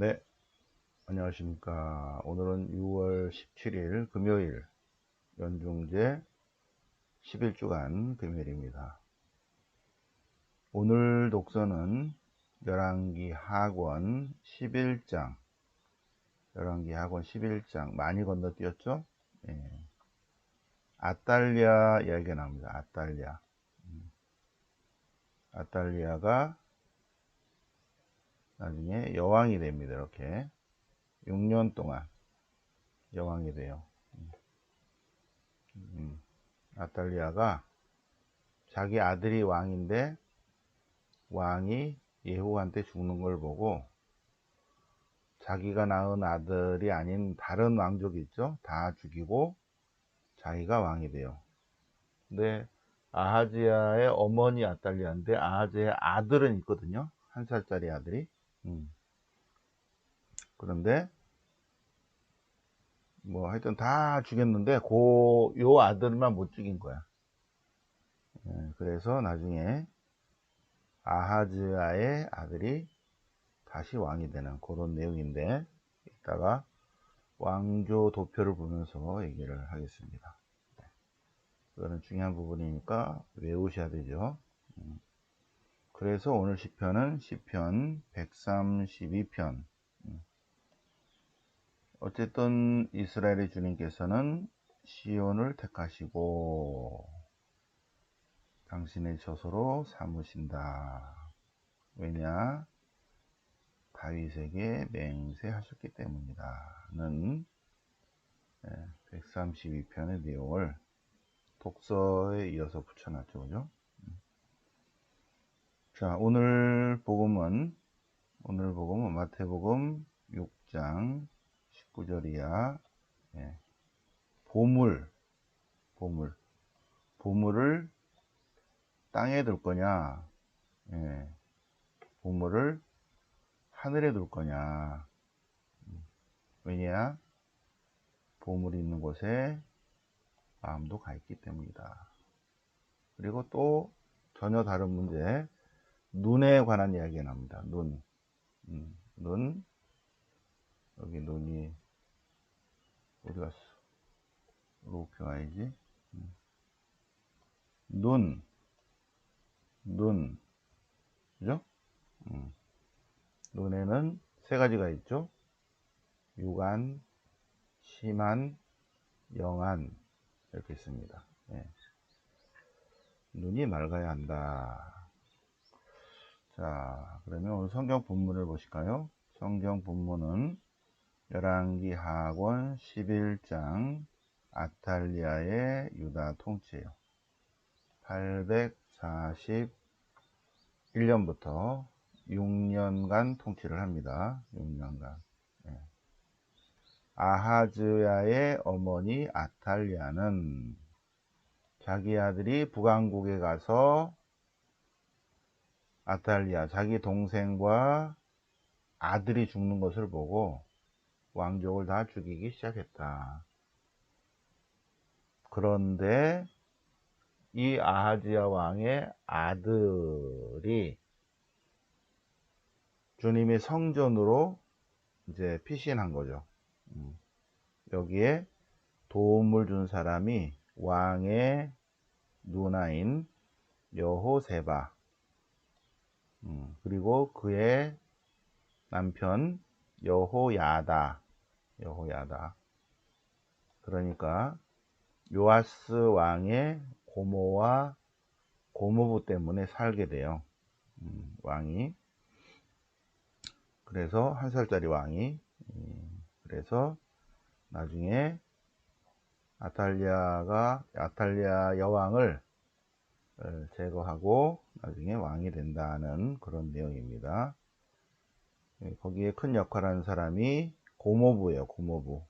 네, 안녕하십니까. 오늘은 6월 17일 금요일 연중제 11주간 금요일입니다. 오늘 독서는 열왕기 학원 11장 열왕기 학원 11장 많이 건너뛰었죠? 예. 아달리아 이야기가 나옵니다. 아달리아 음. 아달리아가 나중에 여왕이 됩니다. 이렇게 6년 동안 여왕이 돼요. 음. 음. 아탈리아가 자기 아들이 왕인데 왕이 예후한테 죽는 걸 보고 자기가 낳은 아들이 아닌 다른 왕족이 있죠. 다 죽이고 자기가 왕이 돼요. 근데 아하지야의 어머니 아탈리아인데 아하지야의 아들은 있거든요. 한 살짜리 아들이. 음. 그런데 뭐 하여튼 다 죽였는데 고요 아들만 못 죽인 거야. 예, 그래서 나중에 아하즈아의 아들이 다시 왕이 되는 그런 내용인데 이따가 왕조 도표를 보면서 얘기를 하겠습니다. 그거는 중요한 부분이니까 외우셔야 되죠. 음. 그래서 오늘 시편은 시편 132편. 어쨌든 이스라엘의 주님께서는 시온을 택하시고 당신의 저소로 삼으신다. 왜냐? 다윗에게 맹세하셨기 때문이다 는 132편의 내용을 독서에 이어서 붙여놨죠. 그죠? 자, 오늘 복음은, 오늘 복음은 마태복음 6장 19절이야. 예. 보물, 보물. 보물을 땅에 둘 거냐, 예. 보물을 하늘에 둘 거냐. 왜냐? 보물이 있는 곳에 마음도 가 있기 때문이다. 그리고 또 전혀 다른 문제, 눈에 관한 이야기가 나옵니다. 눈. 음, 눈. 여기 눈이 어디 갔어? 이렇게 와야지. 음. 눈. 눈. 그죠? 음. 눈에는 세 가지가 있죠. 육안, 심한, 영안 이렇게 있습니다. 예. 눈이 맑아야 한다. 자, 그러면 오늘 성경 본문을 보실까요? 성경 본문은 열왕기 하권 11장 아탈리아의 유다 통치예요. 841년부터 6년간 통치를 합니다. 6년간. 예. 아하즈야의 어머니 아탈리아는 자기 아들이 북왕국에 가서 아탈리아 자기 동생과 아들이 죽는 것을 보고 왕족을 다 죽이기 시작했다. 그런데 이 아하지야 왕의 아들이 주님의 성전으로 이제 피신한 거죠. 음. 여기에 도움을 준 사람이 왕의 누나인 여호세바 음, 그리고 그의 남편 여호야다 여호야다. 그러니까 요아스 왕의 고모와 고모부 때문에 살게 돼요. 음, 왕이. 그래서 한 살짜리 왕이 음, 그래서 나중에 아탈리아가 아탈리아 여왕을 어, 제거하고 나중에 왕이 된다는 그런 내용입니다. 예, 거기에 큰 역할하는 사람이 고모부예요. 고모부.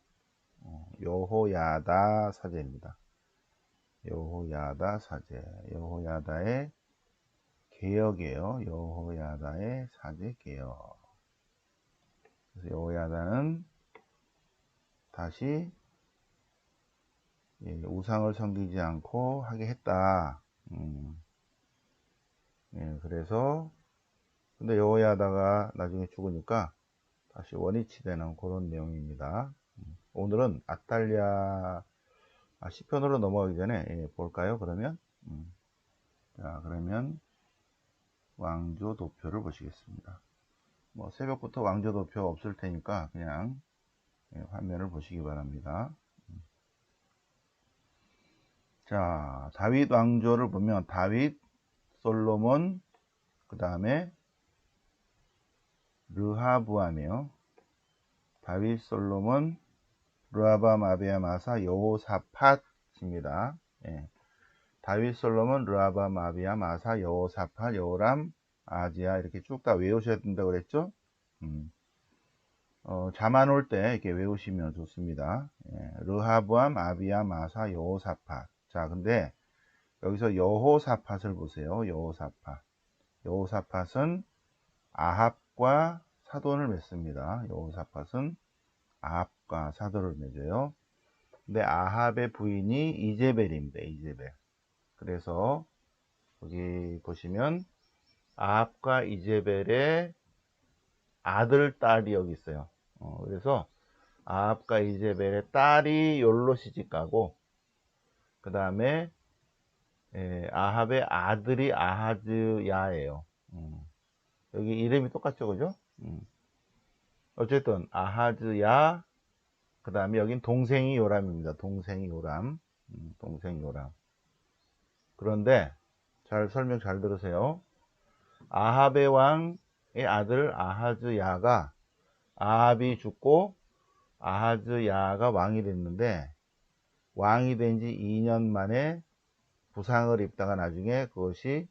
어, 여호야다 사제입니다. 여호야다 사제. 여호야다의 개혁이에요. 여호야다의 사제 개혁. 그래서 여호야다는 다시 예, 우상을 섬기지 않고 하게 했다. 음. 예, 그래서 근데 여호야다가 나중에 죽으니까 다시 원위치 되는 그런 내용입니다. 음, 오늘은 아탈리아 아, 시편으로 넘어가기 전에 예, 볼까요? 그러면 음. 자 그러면 왕조 도표를 보시겠습니다. 뭐 새벽부터 왕조 도표 없을 테니까 그냥 예, 화면을 보시기 바랍니다. 음. 자 다윗 왕조를 보면 다윗 솔로몬 그 다음에 르하부암이요. 다윗 솔로몬 르하밤 아비아 마사 여호사팟입니다. 예. 다윗 솔로몬 르하밤 아비아 마사 여호사팟 여호람 아지아 이렇게 쭉 다 외우셔야 된다고 그랬죠. 음. 어, 자만 올때 이렇게 외우시면 좋습니다. 예. 르하부암 아비아 마사 여호사팟 자 근데 여기서 여호사팟을 보세요. 여호사팟 여호사팟은 아합과 사돈을 맺습니다. 여호사팟은 아합과 사돈을 맺어요. 근데 아합의 부인이 이제벨입니다. 이제벨. 그래서 여기 보시면 아합과 이제벨의 아들, 딸이 여기 있어요. 어, 그래서 아합과 이제벨의 딸이 욜로 시집가고 그 다음에 아합의 아들이 아하즈야예요. 음. 여기 이름이 똑같죠, 그죠? 음. 어쨌든 아하즈야 그 다음에 여긴 동생이 요람입니다. 동생이 요람, 음, 동생 요람. 그런데 잘 설명 잘 들으세요. 아합의 왕의 아들 아하즈야가 아합이 죽고 아하즈야가 왕이 됐는데 왕이 된 지 2년 만에 부상을 입다가 나중에 그것이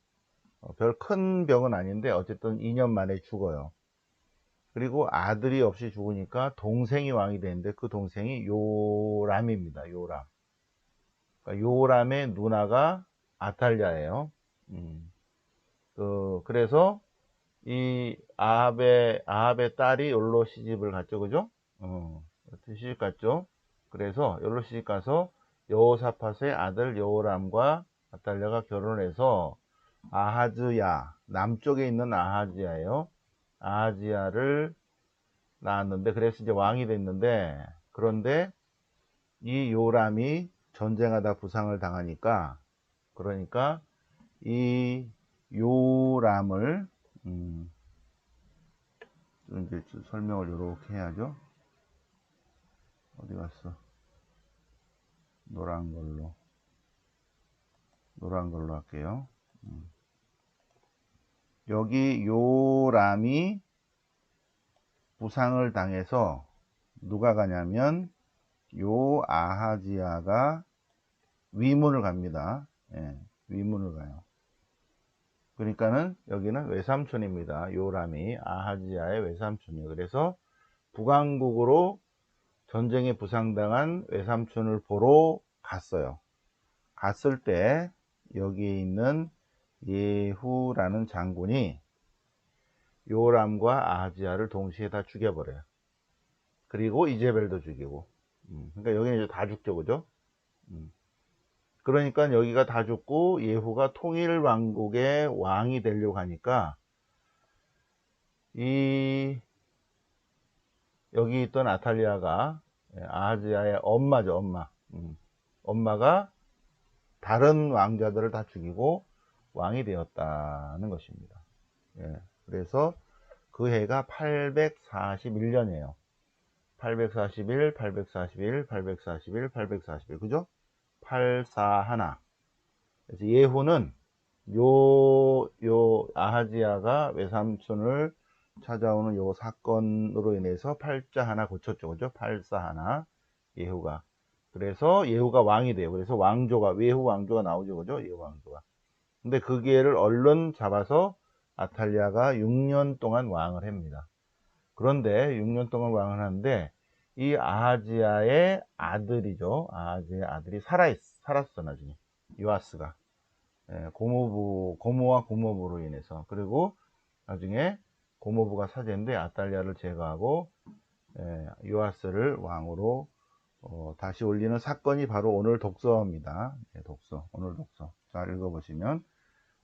어, 별큰 병은 아닌데 어쨌든 2년 만에 죽어요. 그리고 아들이 없이 죽으니까 동생이 왕이 되는데 그 동생이 요람입니다. 요람. 그러니까 요람의 누나가 아탈리아예요. 음. 그, 그래서 이 아합의 아합의 딸이 욜로 시집을 갔죠, 그죠? 어, 시집 갔죠. 그래서 욜로 시집 가서 여호사팟의 아들 여호람과 아탈리아가 결혼해서 아하즈야 남쪽에 있는 아하즈야예요. 아하지야를 낳았는데 그래서 이제 왕이 됐는데 그런데 이 요람이 전쟁하다 부상을 당하니까 그러니까 이 요람을 음, 이제 설명을 이렇게 해야죠. 어디 갔어? 노란 걸로 노란 걸로 할게요. 음. 여기 요람이 부상을 당해서 누가 가냐면 요 아하지아가 위문을 갑니다. 예, 위문을 가요. 그러니까는 여기는 외삼촌입니다. 요람이 아하지아의 외삼촌이에요. 그래서 북왕국으로 전쟁에 부상당한 외삼촌을 보러 갔어요. 갔을 때 여기 있는 예후라는 장군이 요람과 아하지야를 동시에 다 죽여버려요. 그리고 이제벨도 죽이고. 음, 그러니까 여기는 이제 다 죽죠, 그죠? 음. 그러니까 여기가 다 죽고 예후가 통일 왕국의 왕이 되려고 하니까 이 여기 있던 아탈리아가 예, 아하지야의 엄마죠, 엄마. 음. 엄마가 다른 왕자들을 다 죽이고 왕이 되었다는 것입니다. 예, 그래서 그 해가 841년이에요. 841, 841, 841, 841, 그죠? 841. 그래서 예후는 요, 요 아하지야가 외삼촌을 찾아오는 요 사건으로 인해서 팔자 하나 고쳤죠. 그죠? 841. 예후가. 그래서 예후가 왕이 돼요. 그래서 왕조가, 외후 왕조가 나오죠. 그죠? 예후 왕조가. 근데 그 기회를 얼른 잡아서 아탈리아가 6년 동안 왕을 합니다. 그런데 6년 동안 왕을 하는데 이 아하지아의 아들이죠. 아하지아의 아들이 살아있, 살았어 나중에 요아스가 예, 고모부 고모와 고모부로 인해서 그리고 나중에 고모부가 사제인데 아탈리아를 제거하고 예, 요아스를 왕으로 어, 다시 올리는 사건이 바로 오늘 독서입니다. 네, 독서 오늘 독서 잘 읽어보시면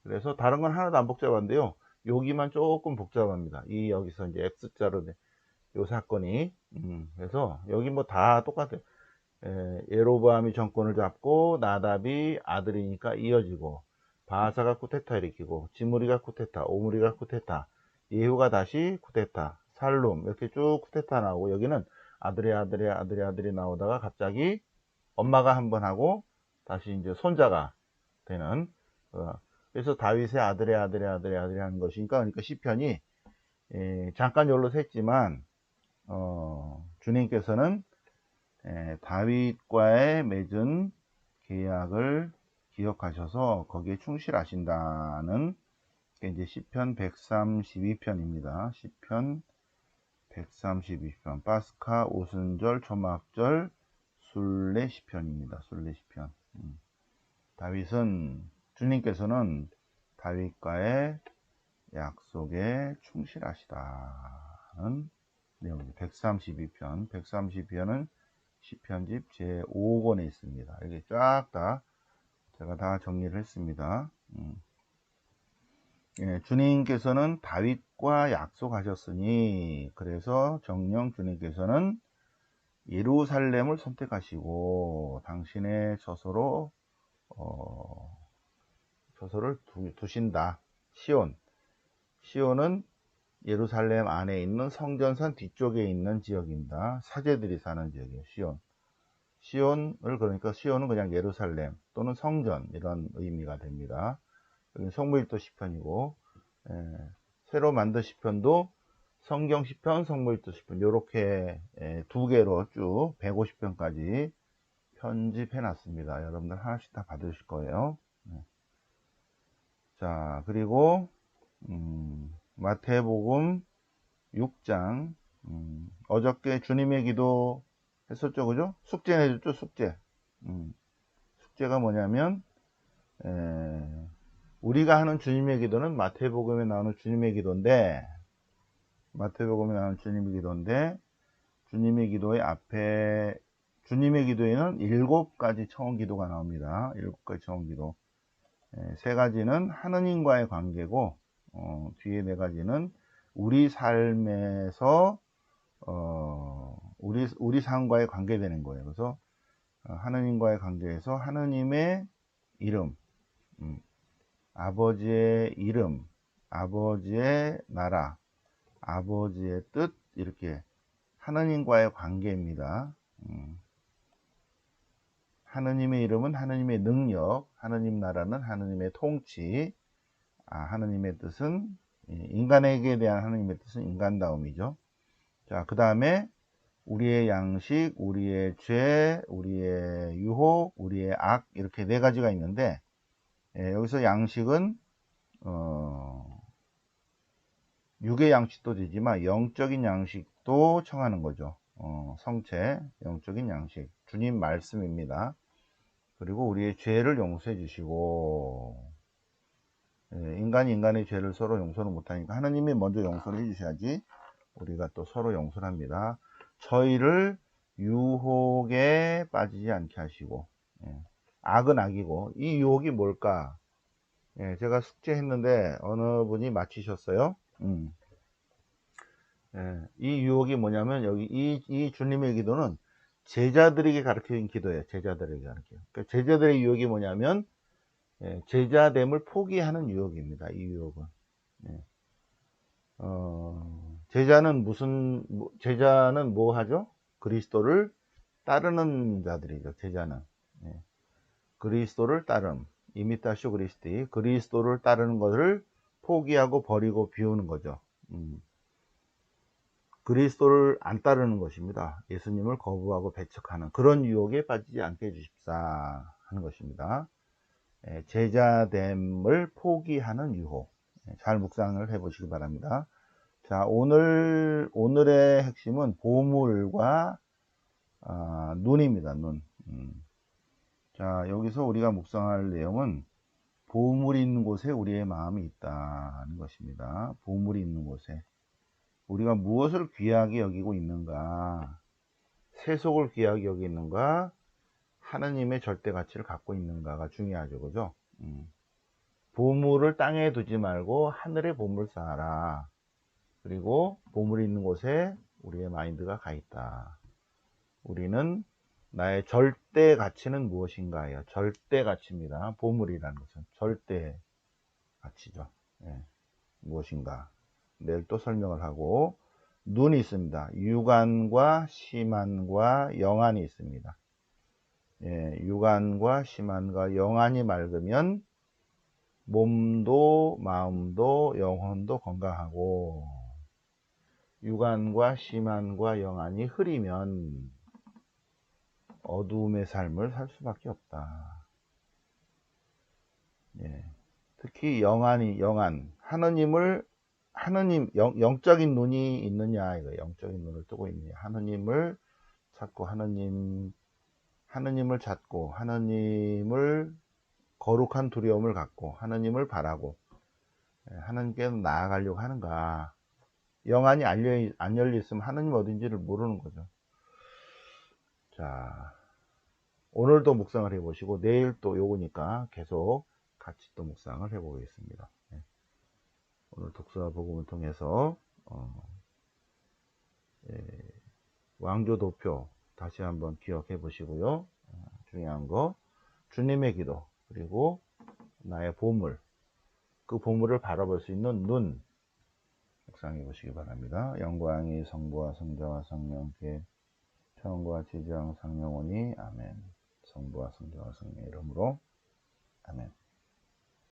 그래서 다른 건 하나도 안 복잡한데요. 여기만 조금 복잡합니다. 이 여기서 이제 X자로 요 사건이. 음, 그래서 여기 뭐 다 똑같아요. 에, 예로보암이 정권을 잡고 나답이 아들이니까 이어지고 바하사가 쿠데타 일으키고 지무리가 쿠데타, 오므리가 쿠데타, 예후가 다시 쿠데타, 살룸 이렇게 쭉 쿠데타 나오고 여기는 아들의 아들의 아들의 아들이 나오다가 갑자기 엄마가 한 번 하고 다시 이제 손자가 되는 어, 그래서 다윗의 아들의 아들의 아들의 아들이 하는 것이니까 그러니까 시편이 에, 잠깐 열로 샜지만 어, 주님께서는 에, 다윗과의 맺은 계약을 기억하셔서 거기에 충실하신다는 게 이제 시편 132편입니다. 시편 132편 파스카 오순절 초막절 순례 시편입니다. 순례 시편. 음. 다윗은 주님께서는 다윗과의 약속에 충실하시다는 내용입니다. 132편. 132편은 시편집 제5권에 있습니다. 이게 쫙 다 제가 다 정리를 했습니다. 음. 예, 주님께서는 다윗과 약속하셨으니 그래서 정령 주님께서는 예루살렘을 선택하시고 당신의 저소로 어, 저소를 두, 신다 시온. 시온은 예루살렘 안에 있는 성전산 뒤쪽에 있는 지역입니다. 사제들이 사는 지역이에요. 시온. 시온을 그러니까 시온은 그냥 예루살렘 또는 성전 이런 의미가 됩니다. 여기 성무일도 시편이고 예, 새로 만든 시편도 성경 시편, 성무일도 시편 이렇게 예, 두 개로 쭉 150편까지 편집해 놨습니다. 여러분들 하나씩 다 받으실 거예요. 네. 자 그리고 음, 마태복음 6장 음, 어저께 주님의 기도 했었죠 그죠? 숙제 해줬죠 숙제 음, 숙제가 뭐냐면 에, 우리가 하는 주님의 기도는 마태복음에 나오는 주님의 기도인데 마태복음에 나오는 주님의 기도인데 주님의 기도의 앞에 주님의 기도에는 일곱 가지 청원 기도가 나옵니다. 일곱 가지 청원 기도. 세 가지는 하느님과의 관계고 어, 뒤에 네 가지는 우리 삶에서 어, 우리 우리 삶과의 관계되는 거예요. 그래서 어, 하느님과의 관계에서 하느님의 이름, 음, 아버지의 이름, 아버지의 나라, 아버지의 뜻 이렇게 하느님과의 관계입니다. 음. 하느님의 이름은 하느님의 능력, 하느님 나라는 하느님의 통치, 아, 하느님의 뜻은 인간에게 대한 하느님의 뜻은 인간다움이죠. 자, 그 다음에 우리의 양식, 우리의 죄, 우리의 유혹, 우리의 악 이렇게 네 가지가 있는데 예, 여기서 양식은 어, 육의 양식도 되지만 영적인 양식도 청하는 거죠. 어, 성체, 영적인 양식, 주님 말씀입니다. 그리고 우리의 죄를 용서해 주시고 예, 인간이 인간의 죄를 서로 용서를 못하니까 하나님이 먼저 용서를 해 주셔야지 우리가 또 서로 용서를 합니다. 저희를 유혹에 빠지지 않게 하시고 예. 악은 악이고 이 유혹이 뭘까? 예, 제가 숙제했는데 어느 분이 맞히셨어요. 음. 예, 이 유혹이 뭐냐면 여기 이, 이 주님의 기도는 제자들에게 가르친 기도예요. 제자들에게 가르쳐. 그러니까 제자들의 유혹이 뭐냐면 예, 제자됨을 포기하는 유혹입니다. 이 유혹은. 예. 어, 제자는 무슨 뭐, 제자는 뭐 하죠? 그리스도를 따르는 자들이죠. 제자는. 예. 그리스도를 따름, 이미타쇼 그리스티, 그리스도를 따르는 것을 포기하고 버리고 비우는 거죠. 음. 그리스도를 안 따르는 것입니다. 예수님을 거부하고 배척하는 그런 유혹에 빠지지 않게 해주십사 하는 것입니다. 예, 제자됨을 포기하는 유혹. 예, 잘 묵상을 해 보시기 바랍니다. 자, 오늘, 오늘의 핵심은 보물과 아, 눈입니다. 눈. 음. 자, 여기서 우리가 묵상할 내용은 보물이 있는 곳에 우리의 마음이 있다는 것입니다. 보물이 있는 곳에. 우리가 무엇을 귀하게 여기고 있는가? 세속을 귀하게 여기 있는가? 하느님의 절대 가치를 갖고 있는가가 중요하죠. 그죠? 음. 보물을 땅에 두지 말고 하늘에 보물 쌓아라. 그리고 보물이 있는 곳에 우리의 마인드가 가 있다. 우리는 나의 절대 가치는 무엇인가예요. 절대 가치입니다. 보물이라는 것은 절대 가치죠. 예. 무엇인가. 내일 또 설명을 하고 눈이 있습니다. 유관과 심한과 영안이 있습니다. 예, 유관과 심한과 영안이 맑으면 몸도 마음도 영혼도 건강하고 유관과 심한과 영안이 흐리면 어두움의 삶을 살 수밖에 없다. 예. 특히 영안이 영안 하느님을 하느님 영, 영적인 눈이 있느냐 이거 영적인 눈을 뜨고 있느냐 하느님을 찾고 하느님 하느님을 찾고 하느님을 거룩한 두려움을 갖고 하느님을 바라고 예, 하나님께 나아가려고 하는가 영안이 안 열려 있으면 하느님 어딘지를 모르는 거죠 자 오늘도 묵상을 해보시고 내일 또 요거니까 계속 같이 또 묵상을 해보겠습니다 예. 오늘 독서와 복음을 통해서 어, 예, 왕조 도표 다시 한번 기억해 보시고요. 어, 중요한 거 주님의 기도 그리고 나의 보물 그 보물을 바라볼 수 있는 눈 묵상해 보시기 바랍니다. 영광이 성부와 성자와 성령께 처음과 지지랑 상영원이 아멘. 성부와 성자와 성령 이름으로 아멘